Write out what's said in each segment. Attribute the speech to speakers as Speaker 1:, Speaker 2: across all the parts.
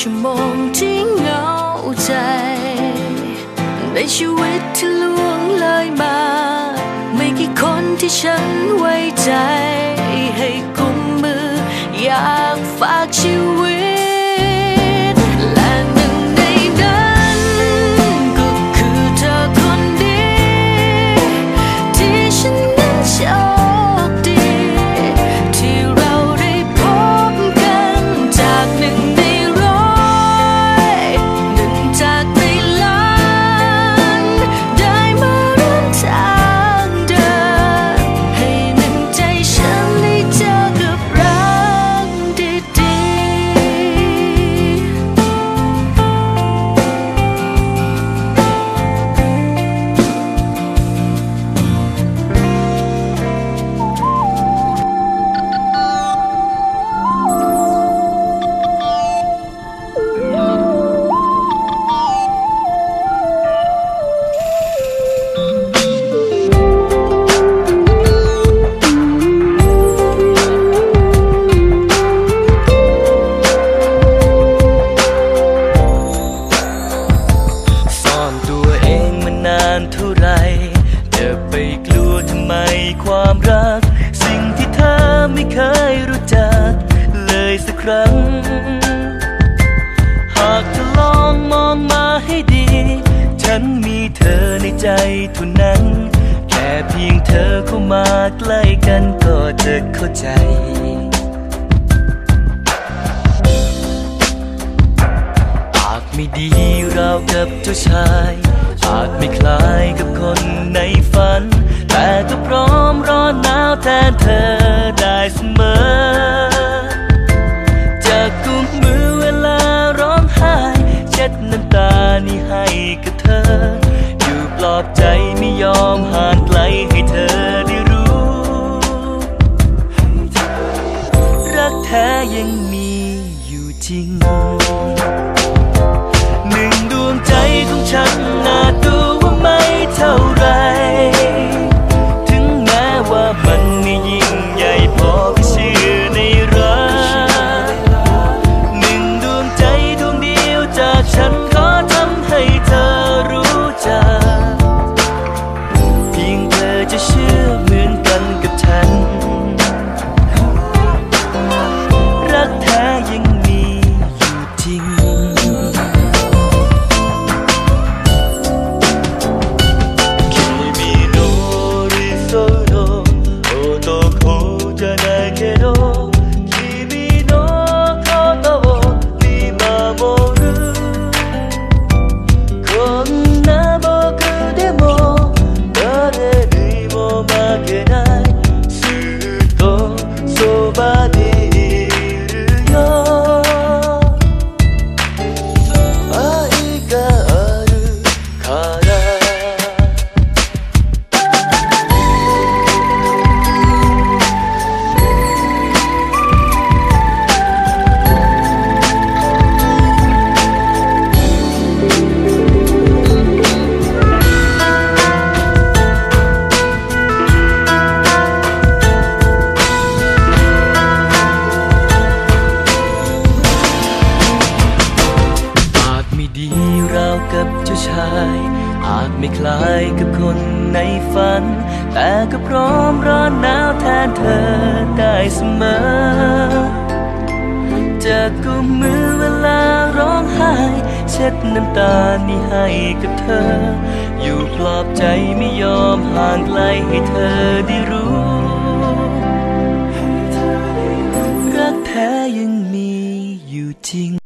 Speaker 1: ชั่วโมงที่เหงาใจ ในชีวิตที่ล่วงเลยมา ไม่กี่คนที่ฉันไว้ใจ ให้กุมมืออยาก รั้ง หากเธ
Speaker 2: อลองมองมาให้ดี ฉันมีเธอในใจท่านั้น แค่เพียงเธอเข้ามาใกล้กันก็จะเข้าใจอาจไม่ดีราวกับเจ้าชายอาจไม่คล้ายกับคนในฝัน แต่ก็พร้อมร้อนหนาวแทนเธอได้เสมอ ท้ยังมีอยู่จริง หนึ่งดวงใจของฉัน แต่ก็พร้อมร้อนหนาวแทนเธอได้เสมอ จะกุมมือเวลาร้องไห้ เช็ดน้ำตานี่ให้กับเธอ อยู่ปลอบใจไม่ยอมห่างไกลให้เธอได้รู้ รักแท้ยังมีอยู่จริง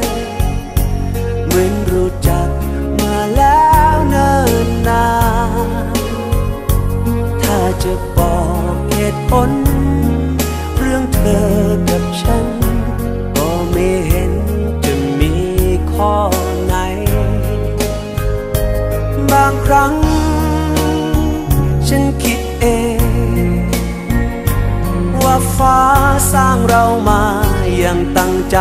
Speaker 3: ย ตั้งใจ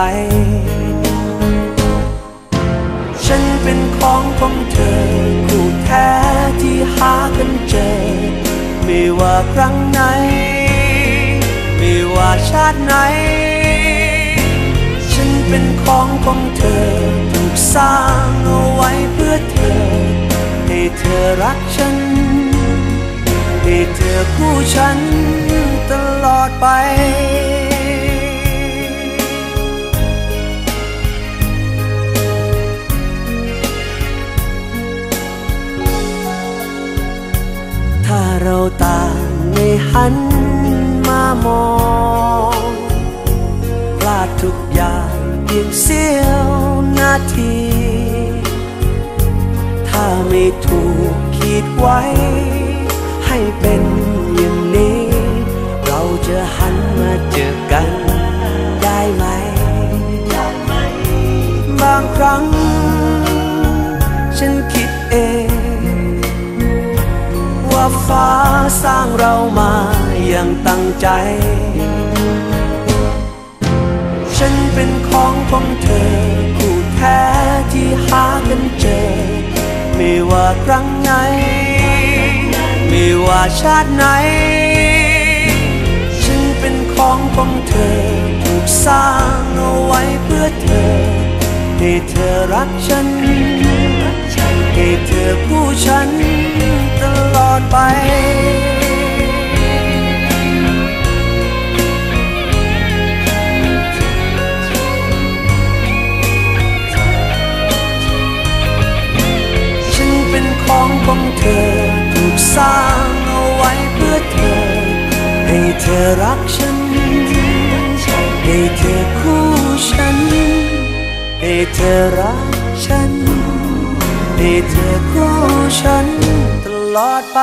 Speaker 3: ฉันเป็นของของเธอ คู่แท้ที่หากันเจอ ไม่ว่าครั้งไหน ไม่ว่าชาติไหน ฉันเป็นของของเธอ ถูกสร้างเอาไว้เพื่อเธอ ให้เธอรักฉัน ให้เธอคู่ฉันตลอดไป ที ถ้าไม่ถูกคิดไว้ ให้เป็นอย่างนี้ เราจะหันมาเจอกันได้ไหม บางครั้ง ฉันคิดเอง ว่าฟ้าสร้างเรามาอย่างตั้งใจฉันเป็นของของเธอคู่ แท้ที่หากันเจอ ไม่ว่าครั้งไหน ไม่ว่าชาติไหน ฉันเป็นของของเธอ ถูกสร้างเอาไว้เพื่อเธอ ให้เธอรักฉัน ให้เธอคู่ฉันตลอดไป เธอรักฉันให้เธอคู่ฉันตลอดไป